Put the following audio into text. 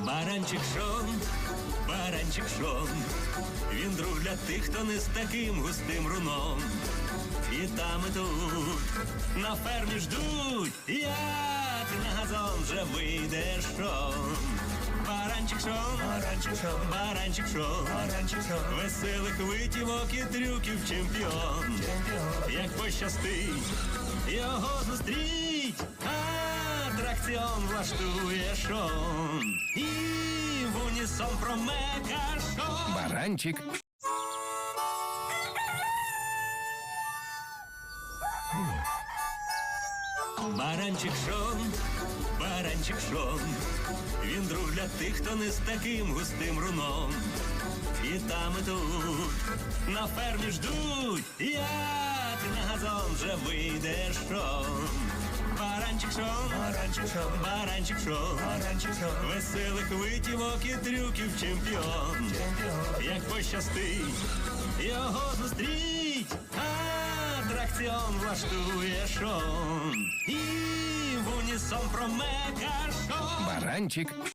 Баранчик Шон, баранчик Шон, він друг для тих, хто не з таким густим руном. І там, і тут на фермі ждуть, як на газон вже вийде Шон. Баранчик Шон, баранчик Шон, баранчик Шон, баранчик Шон, веселих витівок і трюків чемпіон. Як пощастить, його зустріть, атракціон влаштує Шон. Унісон промека Шон. Баранчик. Баранчик Шон, баранчик Шон, він друг для тих, хто не з таким густим руном. І там, і тут на фермі ждуть, як на газон вже вийде Шон. Баранчик Шон, баранчик Шон, баранчик шоу, баранчик шоу, веселих витівок і трюків чемпіон. Як пощастить, його зустріть, атракціон влаштує шоу. І в унісон промека шоу. Баранчик.